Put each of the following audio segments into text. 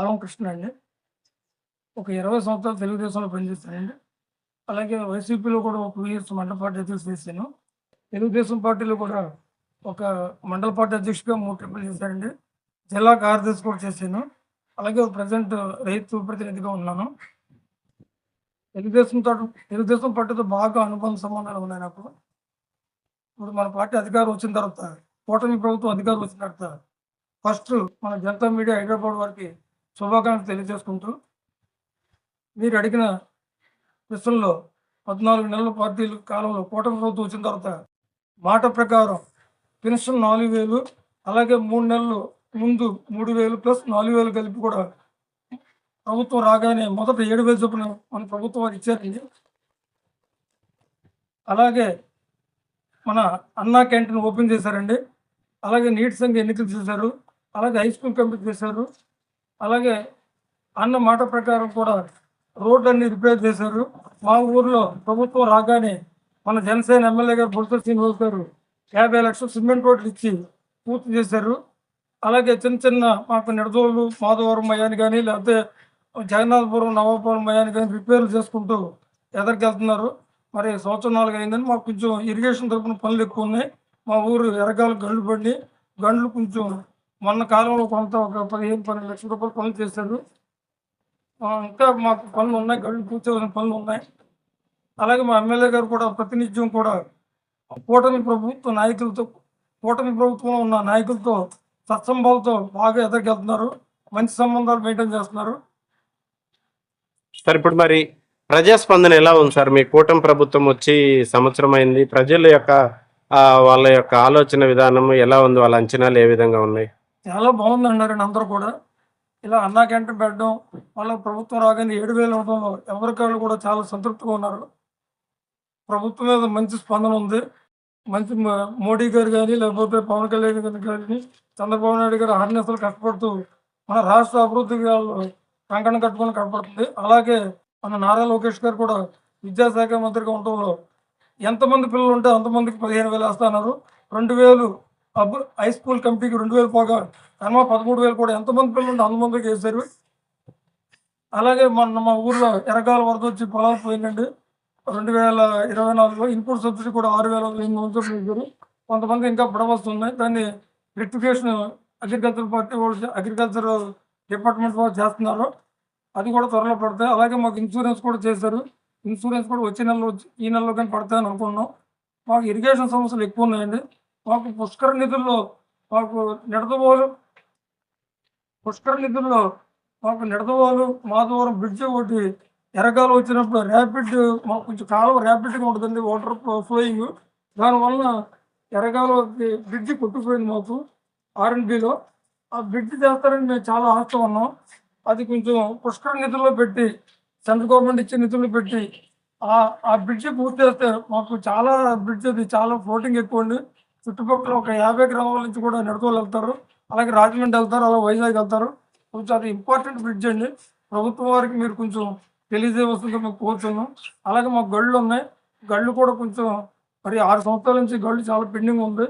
ఆరం కృష్ణ అండి. ఒక ఇరవై సంవత్సరాలు తెలుగుదేశంలో పనిచేశానండి అలాగే వైసీపీలో కూడా ఒక పిఎస్ ఇయర్స్ మండల పార్టీ అధ్యక్షుడు చేశాను. తెలుగుదేశం పార్టీలో కూడా ఒక మండల పార్టీ అధ్యక్షుడిగా మూడు ట్రిప్పులు చేశానండి జిల్లా కార్యదర్శి కూడా చేశాను. అలాగే ప్రజెంట్ రైతు ప్రతినిధిగా ఉన్నాను. తెలుగుదేశం తెలుగుదేశం పార్టీతో బాగా అనుబంధ సంబంధాలు ఉన్నాయి నాకు. ఇప్పుడు మన పార్టీ అధికారం వచ్చిన తర్వాత కూటమి ప్రభుత్వం అధికారం వచ్చిన తర్వాత ఫస్ట్ మన జనతా మీడియా హైదరాబాద్ వారికి శుభాకాంక్షలు తెలియజేసుకుంటూ మీరు అడిగిన ప్రశ్నల్లో పద్నాలుగు నెలల పార్టీల కాలంలో కూటమి ప్రభుత్వం వచ్చిన తర్వాత మాట ప్రకారం పెన్షన్ నాలుగు వేలు అలాగే మూడు నెలలు ముందు మూడు వేలు ప్లస్ నాలుగు వేలు కలిపి కూడా ప్రభుత్వం రాగానే మొదట ఏడు వేలు చొప్పున మన ప్రభుత్వం వారు ఇచ్చారండి. అలాగే మన అన్నా క్యాంటీన్ ఓపెన్ చేశారండి. అలాగే నీటి సంఘ ఎన్నికలు చేశారు. అలాగే హై స్కూల్ కంప్లీట్ చేశారు. అలాగే అన్న మాట ప్రకారం కూడా రోడ్లన్నీ రిపేర్ చేశారు. మా ఊర్లో ప్రభుత్వం రాగానే మన జనసేన ఎమ్మెల్యే గారు బొత్స శ్రీనివాస్ గారు యాభై లక్షల సిమెంట్ రోడ్లు ఇచ్చి పూర్తి చేశారు. అలాగే చిన్న చిన్న మాకు నిడదోళ్ళు మాధవరం మయాన్ని కానీ లేకపోతే జగన్నాథపురం నవాపురం మయాన్ని కానీ రిపేర్లు చేసుకుంటూ ఎదరికెళ్తున్నారు. మరి సంవత్సరం నాలుగు అయిందని మాకు కొంచెం ఇరిగేషన్ తరపున పనులు ఎక్కువ ఉన్నాయి. మా ఊరు ఎరగాల గండ్లు పడి గండ్లు కొంచెం మొన్న కాలంలో కొంత ఒక పదిహేను పన్నెండు లక్షల రూపాయలు పనులు చేశాడు. ఇంకా మాకు పనులు ఉన్నాయి గడువు పూర్తి పనులు ఉన్నాయి. అలాగే మా ఎమ్మెల్యే గారు కూడా ప్రతినిత్యం కూడా కూటమి ప్రభుత్వ నాయకులతో కూటమి ప్రభుత్వంలో ఉన్న నాయకులతో సత్సంభాలతో బాగా ఎదగెళ్తున్నారు మంచి సంబంధాలు మెయింటైన్ చేస్తున్నారు. సార్ ఇప్పుడు మరి ప్రజాస్పందన ఎలా ఉంది సార్? మీ కూటమి ప్రభుత్వం వచ్చి సంవత్సరం అయింది. ప్రజల యొక్క వాళ్ళ యొక్క ఆలోచన విధానం ఎలా ఉంది? వాళ్ళ అంచనాలు ఏ విధంగా ఉన్నాయి? చాలా బాగుంది అన్నారండి అందరూ కూడా. ఇలా అన్నా క్యాంటీన్ పెట్టడం వాళ్ళ ప్రభుత్వం రాగానే ఏడు వేలు అవడంలో ఎవరికాళ్ళు కూడా చాలా సంతృప్తిగా ఉన్నారు. ప్రభుత్వం మీద మంచి స్పందన ఉంది. మంచి మోడీ గారు కానీ లేకపోతే పవన్ కళ్యాణ్ గారు కానీ చంద్రబాబు నాయుడు గారు ఆర్నేసలు కష్టపడుతూ మన రాష్ట్ర అభివృద్ధికి కంకణం కట్టుకొని కనపడుతుంది అలాగే మన నారా లోకేష్ గారు కూడా విద్యాశాఖ మంత్రిగా ఉండటంలో ఎంతమంది పిల్లలు ఉంటే అంతమందికి పదిహేను వేలు వేస్తున్నారు. రెండు వేలు అబ్ హై స్కూల్ కమిటీకి రెండు వేలు పోగా కనుమ పదమూడు వేలు కూడా ఎంతమంది పిల్లలు ఉంటే అంతమందికి వేశారు అలాగే మొన్న మా ఊర్లో ఎరగాల వరద వచ్చి పొలాలు పోయిందండి. రెండు వేల ఇరవై నాలుగులో ఇన్పుట్ సబ్సిడీ కూడా ఆరు వేల ఎనిమిది వందలు ఇచ్చారు. కొంతమంది ఇంకా పడవస్తున్నాయి దాన్ని రెక్టిఫికేషన్ అగ్రికల్చర్ పార్టీ వాళ్ళు అగ్రికల్చర్ డిపార్ట్మెంట్ వాళ్ళు చేస్తున్నారు. అది కూడా త్వరలో పడతాయి. అలాగే మాకు ఇన్సూరెన్స్ కూడా చేశారు. ఇన్సూరెన్స్ కూడా వచ్చే నెలలో ఈ నెలలో కానీ పడతాయని అనుకున్నాం. మాకు ఇరిగేషన్ సమస్యలు ఎక్కువ ఉన్నాయండి. మాకు పుష్కర నిధుల్లో మాకు నిడదవోలు పుష్కర నిధుల్లో మాకు నిడదవోలు మాధవరం బ్రిడ్జ్ ఒకటి ఎరగాలు వచ్చినప్పుడు ర్యాపిడ్ మాకు కొంచెం కాలం ర్యాపిడ్గా ఉంటుందండి వాటర్ ఫ్లోయింగ్. దానివల్ల ఎరగాలు బ్రిడ్జ్ కొట్టుకుపోయింది మాకు ఆర్ఎన్బిలో. ఆ బ్రిడ్జ్ చేస్తారని మేము చాలా ఆశతో ఉన్నాం. అది కొంచెం పుష్కర నిధుల్లో పెట్టి సెంట్రల్ గవర్నమెంట్ ఇచ్చే నిధులు పెట్టి ఆ ఆ బ్రిడ్జ్ పూర్తి చేస్తే మాకు చాలా బ్రిడ్జ్ అది చాలా ఫ్లోటింగ్ ఎక్కువ ఉంది చుట్టుపక్కల ఒక యాభై గ్రామాల నుంచి కూడా నడుతూ వెళ్తారు. అలాగే రాజమండ్రి వెళ్తారు అలా వైజాగ్ వెళ్తారు. కొంచెం అది ఇంపార్టెంట్ బ్రిడ్జ్ అండి. ప్రభుత్వం వారికి మీరు కొంచెం తెలియజేయవలసిందిగా మేము కోరుతున్నాం అలాగే మాకు గళ్ళు ఉన్నాయి. గళ్ళు కూడా కొంచెం మరి ఆరు సంవత్సరాల నుంచి గళ్ళు చాలా పెండింగ్ ఉంది.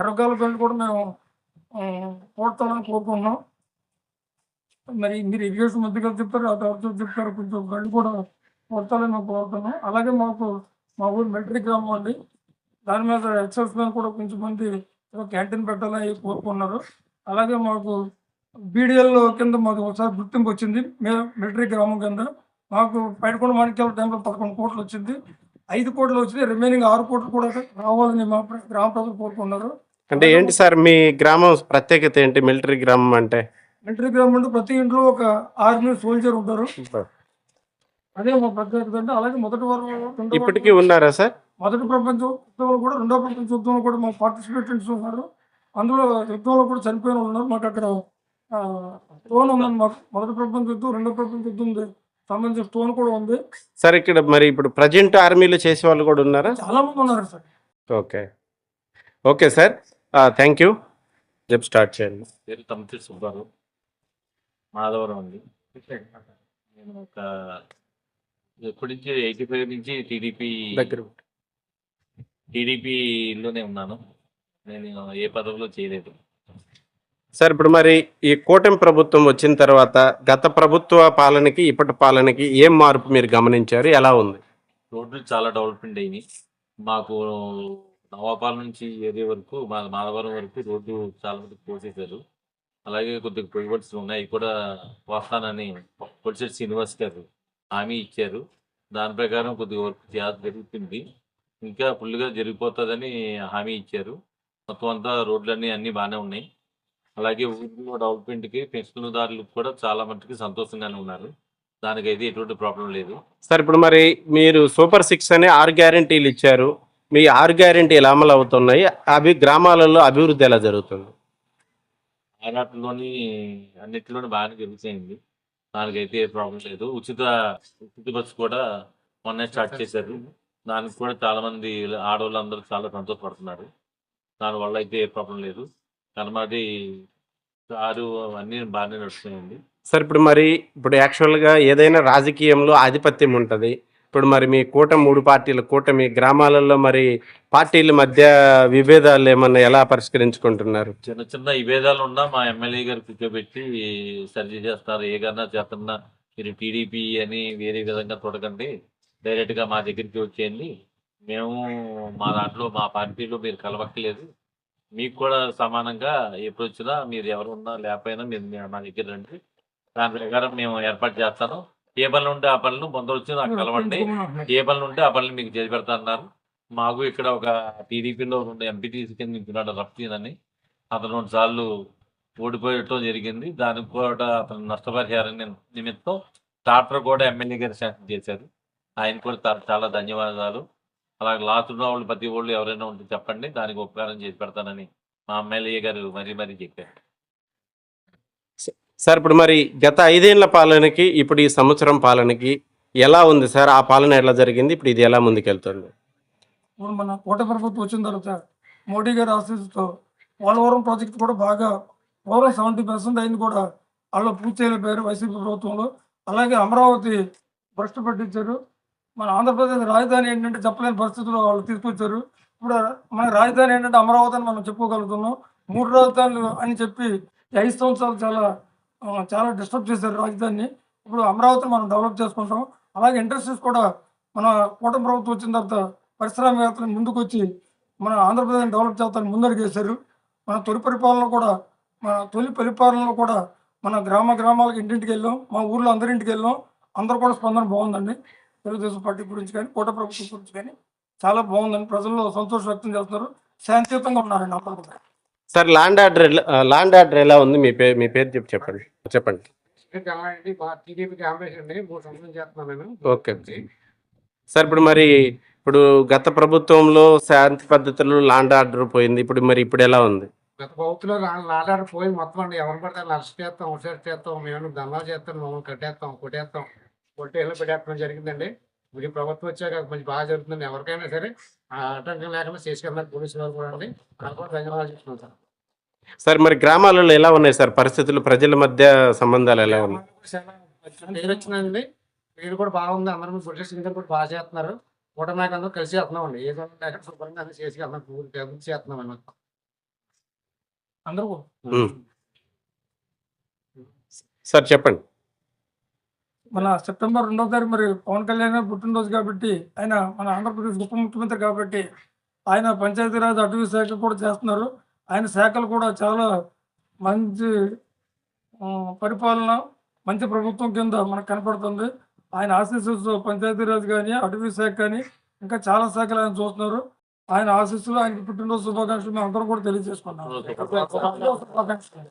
ఎర్రగాల గళ్ళు కూడా మేము కోరుతామని కోరుకుంటున్నాం. మరి మీరు ఇరిగేషన్ మధ్యగా చెప్తారు ఆ తర్వాత చెప్తారు కొంచెం గళ్ళు కూడా కొడతాలని మేము కోరుతున్నాం. అలాగే మాకు మా ఊరు మిలిటరీ గ్రామం అండి. దాని మీద ఎక్సైజ్ మీద కూడా కొంచెం మంది క్యాంటీన్ పెట్టాలని కోరుకున్నారు. అలాగే మాకు బీడీఎల్ కింద మాకు ఒకసారి గుర్తింపు వచ్చింది. మిలిటరీ గ్రామం కింద మాకు పైడకొండ మాణిక్యాల టైంలో పదకొండు కోట్లు వచ్చింది. ఐదు కోట్లు వచ్చింది రిమైనింగ్ ఆరు కోట్లు కూడా రావాలని మా గ్రామ ప్రజలు కోరుకున్నారు. అంటే ఏంటి సార్ మీ గ్రామం ప్రత్యేకత ఏంటి? మిలిటరీ గ్రామం అంటే? మిలిటరీ గ్రామం అంటే ప్రతి ఇంట్లో ఒక ఆర్మీ సోల్జర్ ఉంటారు. అదే మా ప్రత్యేకత అంటే అలాగే మొదటి వారం ఇప్పటికీ ఉన్నారా సార్? మొదటి ప్రపంచ యుద్ధంలో కూడా రెండో ప్రపంచ యుద్ధంలో కూడా మా పార్టిసిపేటెంట్స్ ఉన్నారు అందులో యుద్ధంలో కూడా చనిపోయిన ఉన్నారు. మాకు అక్కడ స్టోన్ ఉందండి మాకు. మొదటి ప్రపంచ యుద్ధం రెండో ప్రపంచ యుద్ధం ఉంది. సంబంధించిన స్టోన్ కూడా ఉంది. సార్ ఇక్కడ మరి ఇప్పుడు ప్రజెంట్ ఆర్మీలో చేసే వాళ్ళు కూడా ఉన్నారా? చాలా మంది ఉన్నారు sir. Okay. Okay sir. Thank you చెప్పు స్టార్ట్ చేయండి. పేరు తమతి సుబ్బారావు. మాధవరం అండి. నేను ఒక ఎప్పటి నుంచి ఎయిటీ ఫైవ్ నుంచి టీడీపీ దగ్గర టీడీపీలోనే ఉన్నాను. నేను ఏ పదవిలో చేయలేదు. సార్ ఇప్పుడు మరి ఈ కూటమి ప్రభుత్వం వచ్చిన తర్వాత గత ప్రభుత్వ పాలనకి ఇప్పటి పాలనకి ఏం మార్పు మీరు గమనించారు? ఎలా ఉంది? రోడ్లు చాలా డెవలప్మెంట్ అయినాయి. మాకు నవాపాల నుంచి ఏరియా వరకు మా మాధవరం వరకు రోడ్డు చాలా మంది పోసేశారు అలాగే కొద్దిగా పొయ్యిబట్స్ ఉన్నాయి. అవి కూడా వస్తానని పొడిసెట్ శ్రీనివాస్ గారు హామీ ఇచ్చారు. దాని ప్రకారం కొద్దిగా వర్క్ జరుగుతుంది ఇంకా ఫుల్గా జరిగిపోతుందని హామీ ఇచ్చారు. మొత్తం అంతా రోడ్లన్నీ అన్నీ బాగానే ఉన్నాయి. అలాగే ఊరిలో డెవలప్మెంట్కి పెన్షన్దారులకు కూడా చాలా మట్టుకు సంతోషంగానే ఉన్నారు. దానికైతే ఎటువంటి ప్రాబ్లం లేదు. సార్ ఇప్పుడు మరి మీరు సూపర్ సిక్స్ అని ఆరు గ్యారెంటీలు ఇచ్చారు. మీ ఆరు గ్యారెంటీలు అమలు అవుతున్నాయి. అవి గ్రామాలలో అభివృద్ధి ఎలా జరుగుతుంది? ఆనాటిలోని అన్నిటిలోని బాగానే జరుగుతాయింది దానికైతే ఏ ప్రాబ్లం లేదు. ఉచిత ఉచిత బస్సు కూడా మొన్నే స్టార్ట్ చేశారు. దానికి కూడా చాలా మంది ఆడవాళ్ళు అందరూ చాలా సంతోషపడుతున్నారు. దానివల్ల అయితే ఏ ప్రాబ్లం లేదు. కనమాది కారు అన్నీ బాగానే నడుస్తున్నాయండి. సార్ ఇప్పుడు మరి ఇప్పుడు యాక్చువల్గా ఏదైనా రాజకీయంలో ఆధిపత్యం ఉంటుంది. ఇప్పుడు మరి మీ కూటమి మూడు పార్టీల కూటమి గ్రామాలలో మరి పార్టీల మధ్య విభేదాలు ఏమన్నా ఎలా పరిష్కరించుకుంటున్నారు? చిన్న చిన్న విభేదాలు ఉన్నా మా ఎమ్మెల్యే గారు కూర్చోబెట్టి సరి చేస్తారు. ఏ కన్నా చేస్తున్నా మీరు టీడీపీ అని వేరే విధంగా చూడకండి. డైరెక్ట్గా మా దగ్గరికి వచ్చేయండి మేము మా దాంట్లో మా పార్టీలో మీరు కలవక్కలేదు మీకు కూడా సమానంగా ఎప్పుడు వచ్చినా మీరు ఎవరు ఉన్నా లేకపోయినా మీరు మీ- దగ్గర రండి. దాని ప్రకారం మేము ఏర్పాటు చేస్తాను. ఏ పనులు ఉంటే ఆ పనులు ముందర వచ్చి నాకు కలవండి. ఏ పనులు ఉంటే ఆ పనులు మీకు చేసి పెడతాన్నారు మాకు ఇక్కడ ఒక టీడీపీలో రెండు ఎంపీటీసీ కింద నించున్నాడు రఫీన్ అని. అతను రెండు సార్లు ఓడిపోయటం జరిగింది. దానికి కూడా అతను నష్టపరిహారం నిమ్- నిమిత్తం ట్రాక్టర్ కూడా ఎమ్మెల్యే గారు శాంక్షన్ చేశారు. ఆయన కూడా చాలా ధన్యవాదాలు. అలాగే లాస్ట్ ఉన్న వాళ్ళు ప్రతి వాళ్ళు ఎవరైనా ఉంటే చెప్పండి దానికి ఉపకారం చేసి పెడతానని మా ఎమ్మెల్యే గారు మరీ మరీ చెప్పారు. సార్ ఇప్పుడు మరి గత ఐదేళ్ళ పాలనకి ఇప్పుడు ఈ సంవత్సరం పాలనకి ఎలా ఉంది సార్? ఆ పాలన ఎలా జరిగింది? ఇప్పుడు ఇది ఎలా ముందుకెళ్తుంది? ఇప్పుడు మన కోట ప్రభుత్వం వచ్చిన తర్వాత మోడీ గారి ఆశీస్సుతో పోలవరం ప్రాజెక్ట్ కూడా బాగా పూర్వం సెవెంటీ పర్సెంట్ అయింది కూడా. వాళ్ళు పూర్తి చేయలేకపోయారు వైసీపీ ప్రభుత్వంలో. అలాగే అమరావతి భ్రష్టు పట్టించారు. మన ఆంధ్రప్రదేశ్ రాజధాని ఏంటంటే చెప్పలేని పరిస్థితుల్లో వాళ్ళు తీసుకొచ్చారు. ఇప్పుడు మన రాజధాని ఏంటంటే అమరావతి అని మనం చెప్పుకోగలుగుతున్నాం. మూడు రాజధానులు అని చెప్పి ఐదు సంవత్సరాలు చాలా చాలా డిస్టర్బ్ చేశారు రాజధానిని. ఇప్పుడు అమరావతిని మనం డెవలప్ చేసుకుంటాం. అలాగే ఇండస్ట్రీస్ కూడా మన కూటమి ప్రభుత్వం వచ్చిన తర్వాత పరిశ్రమవేత్తలు ముందుకు వచ్చి మన ఆంధ్రప్రదేశ్ డెవలప్ చేస్తానికి ముందడుగేశారు. మన తొలి పరిపాలన కూడా మన తొలి పరిపాలనలో కూడా మన గ్రామ గ్రామాలకు ఇంటింటికి వెళ్ళాం. మా ఊర్లో అందరింటికి వెళ్ళాం. అందరూ కూడా స్పందన బాగుందండి. తెలుగుదేశం పార్టీ గురించి కానీ కోట ప్రభుత్వం గురించి కానీ చాలా బాగుందండి. ప్రజల్లో సంతోషం వ్యక్తం చేస్తున్నారు. శాంతియుతంగా ఉన్నారండి అందరూ కూడా సార్ ల్యాండ్ ఆర్డర్ ఎలా- ల్యాండ్ ఆర్డర్ ఎలా ఉంది? మీ పేరు మీ పేరు చెప్పి చెప్పండి. చెప్పండి. అండి మా టీడీపీ క్యాంపేషన్ అండి. మూడు సంవత్సరం చేస్తున్నాను నేను. ఓకే. సార్ ఇప్పుడు మరి ఇప్పుడు గత ప్రభుత్వంలో శాంతి పద్ధతులు ల్యాండ్ ఆర్డర్ పోయింది. ఇప్పుడు మరి ఇప్పుడు ఎలా ఉంది? గత ప్రభుత్వంలో నాటాడు పోయి మొత్తం అండి. ఎవరు పడితే అరెస్ట్ చేస్తాం ఉషారు చేస్తాం. మేము దండాలు చేస్తాం మమ్మల్ని కట్టేస్తాం కొట్టేస్తాం. కొట్టేళ్ళు పెట్టేస్తాం జరిగిందండి. ఇప్పుడు ప్రభుత్వం వచ్చాక కొంచెం బాగా జరుగుతుంది ఎవరికైనా సరే ఆ ఆటంకం లేకుండా చేసుకెళ్ళినారు పోలీసులు వారు కూడా అండి. నాకు కూడా ధన్యవాదాలు చెప్తున్నాను సార్. సార్ మరి గ్రామాలలో ఎలా ఉన్నాయి సార్ పరిస్థితులు? ప్రజల మధ్య సంబంధాలు ఎలా ఉన్నాయి? పేరు వచ్చిందండి. పేరు కూడా బాగుంది. అందరూ పోలీస్ ఇంటర్ కూడా బాగా చేస్తున్నారు. కూటమి నాయకులు కలిసి వెళ్తున్నాం అండి. ఏదో లేక శుభ్రంగా అన్ని చేసి వెళ్తున్నాం పూర్తి అభివృద్ధి చేస్తున్నాం అండి అందరూ కూడా. సార్ చెప్పండి. మన సెప్టెంబర్ రెండవ తారీఖు మరి పవన్ కళ్యాణ్ పుట్టినరోజు కాబట్టి ఆయన మన ఆంధ్రప్రదేశ్ ఉప ముఖ్యమంత్రి కాబట్టి ఆయన పంచాయతీరాజ్ అటవీ శాఖ కూడా చేస్తున్నారు. ఆయన శాఖలు కూడా చాలా మంచి పరిపాలన మంచి ప్రభుత్వం కింద మనకు కనపడుతుంది. ఆయన ఆశీస్సులతో పంచాయతీరాజ్ కానీ అటవీ శాఖ కానీ ఇంకా చాలా శాఖలు ఆయన చూస్తున్నారు. ఆయన ఆశీస్సులు ఆయన పుట్టినరోజు శుభాకాంక్షలు మేము అందరం కూడా తెలియజేసుకున్నాం శుభాకాంక్షలు